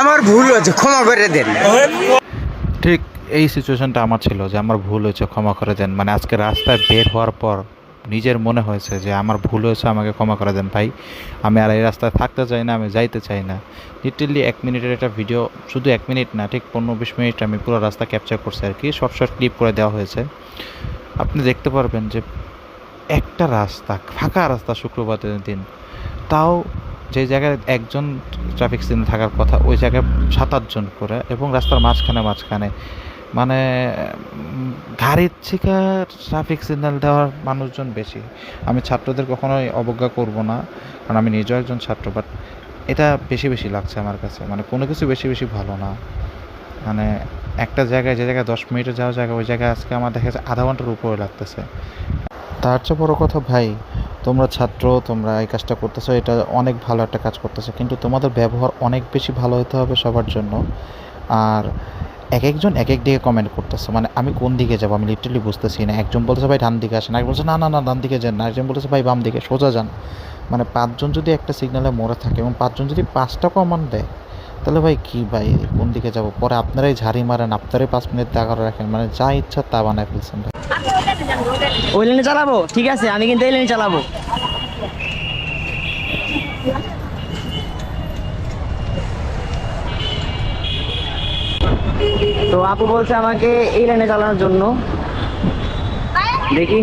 আমার ভুল হয়েছে, ক্ষমা করে দেন। ঠিক এই সিচুয়েশনটা আমার ছিল যে আমার ভুল হয়েছে, ক্ষমা করে দেন। মানে আজকে রাস্তায় বের হওয়ার পর নিজের মনে হয়েছে যে আমার ভুল হয়েছে, আমাকে ক্ষমা করে দেন ভাই। আমি আর এই রাস্তায় থাকতে চাই না, আমি যাইতে চাই না। লিটারলি এক মিনিটের একটা ভিডিও শুধু এক মিনিট না, ঠিক পনেরো বিশ মিনিট আমি পুরো রাস্তা ক্যাপচার করছি আর কি। শর্ট শর্ট ক্লিপ করে দেওয়া হয়েছে। আপনি দেখতে পারবেন যে একটা রাস্তা, ফাঁকা রাস্তা শুক্রবারের দিন। তাও যে জায়গায় একজন ট্রাফিক সিগন্যাল থাকার কথা, ওই জায়গায় সাত আটজন করে এবং রাস্তার মাঝখানে মাঝখানে মানে গাড়ির থেকে ট্রাফিক সিগন্যাল দেওয়ার মানুষজন বেশি। আমি ছাত্রদের কখনোই অবজ্ঞা করব না, কারণ আমি নিজেও একজন ছাত্র বাট এটা বেশি বেশি লাগছে আমার কাছে। মানে কোনো কিছু বেশি বেশি ভালো না। মানে একটা জায়গায় যে জায়গায় দশ মিনিটে যাওয়া জায়গা, ওই জায়গায় আজকে আমার দেখা যাচ্ছে আধা ঘণ্টার উপরে লাগতেছে। তার চেয়ে বড়ো কথা, ভাই, তোমরা ছাত্র, তোমরা এই কাজটা করতেছো, এটা অনেক ভালো একটা কাজ করতেছো। কিন্তু তোমাদের ব্যবহার অনেক বেশি ভালো হতে হবে সবার জন্য। আর এক একজন এক এক দিকে কমেন্ট করতেছে। মানে আমি কোন দিকে যাব? আমি লিটারালি বুঝতেছি না। একজন বলছে ভাই, ডান দিকে আসেন। একজন বলছে না না না, ডান দিকে যান। একজন বলতেছে, ভাই, বাম দিকে, সোজা যান। মানে পাঁচজন যদি একটা সিগনালে মরে থাকে এবং পাঁচজন যদি পাঁচটা কমান্ড দেয়, তাহলে ভাই কি ভাই? কোন দিকে যাব? পরে আপনারাই ঝাড়ি মারেন, আপনারাই পাঁচ মিনিট দেখা রাখেন। মানে যা ইচ্ছা তা বানায় ফেলছেন ভাই। ওই লেনে চালাবো? ঠিক আছে, আমি কিন্তু এই লেনে চালাবো। তো আপু বলছে আমাকে এই লাইনে চালানোর জন্য। দেখি।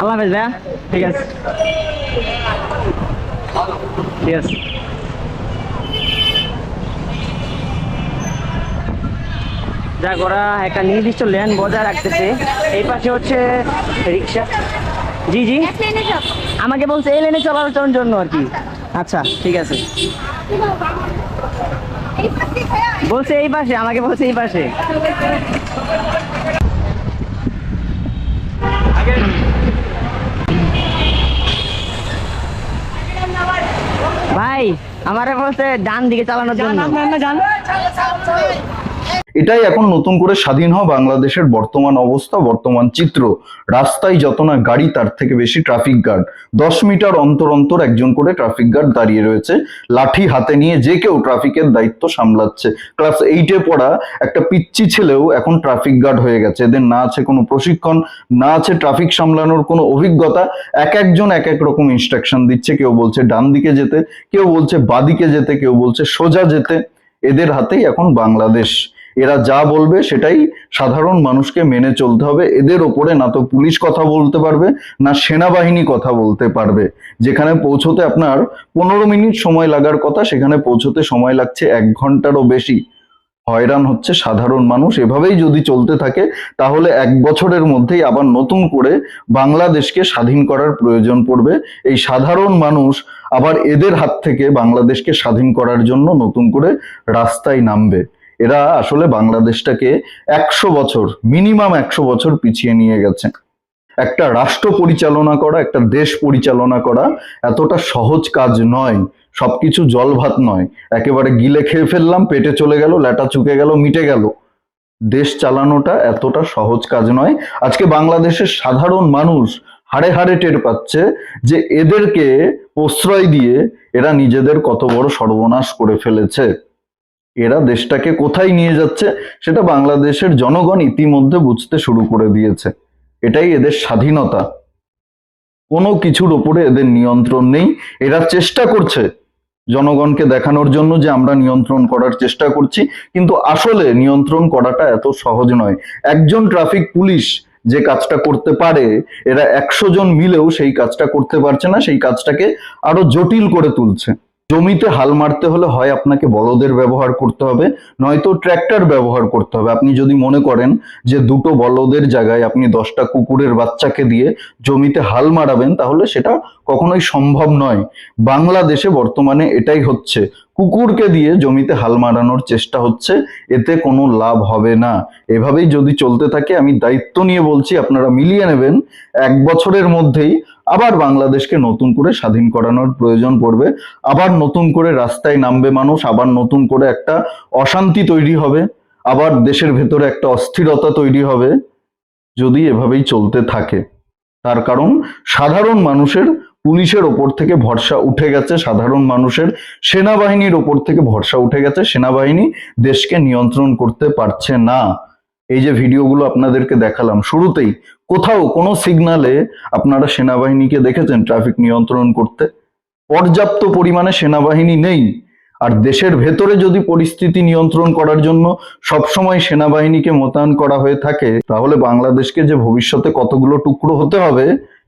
আল্লাহ হাফেজ ভাইয়া। ঠিক আছে। ঠিক আছে। যা করা একটা নির্দিষ্ট লেন বজায় রাখতেছে। এই পাশে হচ্ছে রিক্সা। জি জি। আমাকে বলছে এই লেনে চলাচলের জন্য আর কি। আচ্ছা ঠিক আছে। বলছে এই পাশে আমাকে বলছে এই পাশে। ভাই আমার বলছে ডান দিকে চালানোর জন্য। এটাই এখন নতুন করে স্বাধীন হওয়া বাংলাদেশের বর্তমান অবস্থা, বর্তমান চিত্র। রাস্তায় যত না গাড়ি, তার থেকে বেশি ট্রাফিক গার্ড দশ মিটার অন্তর অন্তর একজন করে ট্রাফিক গার্ড দাঁড়িয়ে রয়েছে। লাঠি হাতে নিয়ে যে কেউ ট্রাফিকের দায়িত্ব সামলাচ্ছে। ক্লাস এইটে পড়া একটা পিচ্চি ছেলেও এখন ট্রাফিক গার্ড হয়ে গেছে। এদের না আছে কোনো প্রশিক্ষণ, না আছে ট্রাফিক সামলানোর কোনো অভিজ্ঞতা। এক একজন এক এক রকম ইনস্ট্রাকশন দিচ্ছে। কেউ বলছে ডান দিকে যেতে, কেউ বলছে বাদিকে যেতে, কেউ বলছে সোজা যেতে। এদের হাতেই এখন বাংলাদেশ। এরা যা বলবে সেটাই সাধারণ মানুষকে মেনে চলতে হবে। এদের ওপরে না তো পুলিশ কথা বলতে পারবে, না সেনাবাহিনী কথা বলতে পারবে। যেখানে পৌঁছতে আপনার পনেরো মিনিট সময় লাগার কথা, সেখানে পৌঁছতে সময় লাগছে এক ঘন্টারও বেশি। হয়রান হচ্ছে সাধারণ মানুষ। এভাবেই যদি চলতে থাকে, তাহলে এক বছরের মধ্যেই আবার নতুন করে বাংলাদেশকে স্বাধীন করার প্রয়োজন পড়বে। এই সাধারণ মানুষ আবার এদের হাত থেকে বাংলাদেশকে স্বাধীন করার জন্য নতুন করে রাস্তায় নামবে। এরা আসলে বাংলাদেশটাকে একশো বছর, মিনিমাম একশো বছর পিছিয়ে নিয়ে গেছে। একটা রাষ্ট্র পরিচালনা করা, একটা দেশ পরিচালনা করা এতটা সহজ কাজ নয়। সবকিছু জল ভাত নয়। একেবারে গিলে খেয়ে ফেললাম, পেটে চলে গেল, ল্যাটা চুকে গেল, মিটে গেল। দেশ চালানোটা এতটা সহজ কাজ নয়। আজকে বাংলাদেশের সাধারণ মানুষ হাড়ে হাড়ে টের পাচ্ছে যে এদেরকে প্রশ্রয় দিয়ে এরা নিজেদের কত বড় সর্বনাশ করে ফেলেছে। এরা দেশটাকে কোথায় নিয়ে যাচ্ছে সেটা বাংলাদেশের জনগণ ইতিমধ্যে বুঝতে শুরু করে দিয়েছে। এটাই এদের স্বাধীনতা। কোনো কিছুর ওপরে এদের নিয়ন্ত্রণ নেই। এরা চেষ্টা করছে জনগণকে দেখানোর জন্য যে আমরা নিয়ন্ত্রণ করার চেষ্টা করছি, কিন্তু আসলে নিয়ন্ত্রণ করাটা এত সহজ নয়। একজন ট্রাফিক পুলিশ যে কাজটা করতে পারে, এরা একশো জন মিলেও সেই কাজটা করতে পারছে না, সেই কাজটাকে আরও জটিল করে তুলছে। জমিতে হাল মারতে হলে হয় আপনাকে বলদের ব্যবহার করতে হবে, নয়তো ট্র্যাক্টর ব্যবহার করতে হবে। আপনি যদি মনে করেন যে দুটো বলদের জায়গায় আপনি দশটা কুকুরের বাচ্চাকে দিয়ে জমিতে হাল মারাবেন, তাহলে সেটা কখনোই সম্ভব নয়। বাংলাদেশে বর্তমানে এটাই হচ্ছে। কুকুরকে দিয়ে জমিতে হাল মারানোর চেষ্টা হচ্ছে, এতে কোনো লাভ হবে না। এভাবেই যদি চলতে থাকে, আমি দায়িত্ব নিয়ে বলছি, আপনারা মিলিয়ে নেবেন। এক বছরের মধ্যেই আবার বাংলাদেশকে নতুন করে স্বাধীন করানোর প্রয়োজন পড়বে, আবার নতুন করে রাস্তায় নামবে মানুষ, আবার নতুন করে একটা অশান্তি তৈরি হবে, আবার দেশের ভেতরে একটা অস্থিরতা তৈরি হবে, যদি এভাবেই চলতে থাকে। তার কারণ, সাধারণ মানুষের পুলিশের ওপর থেকে ভরসা উঠে গেছে, সাধারণ মানুষের সেনাবাহিনীর ওপর থেকে ভরসা উঠে গেছে, সেনাবাহিনী দেশকে নিয়ন্ত্রণ করতে পারছে না। এই যে ভিডিওগুলো আপনাদেরকে দেখালাম, শুরুতেই কোথাও কোনো সিগনালে আপনারা সেনাবাহিনীকে দেখেছেন ট্রাফিক নিয়ন্ত্রণ করতে? পর্যাপ্ত পরিমাণে সেনাবাহিনী নেই। আর দেশের ভেতরে যদি পরিস্থিতি নিয়ন্ত্রণ করার জন্য সবসময় সেনাবাহিনীকে মোতায়েন করা হয়ে থাকে, তাহলে বাংলাদেশকে যে ভবিষ্যতে কতগুলো টুকরো হতে হবে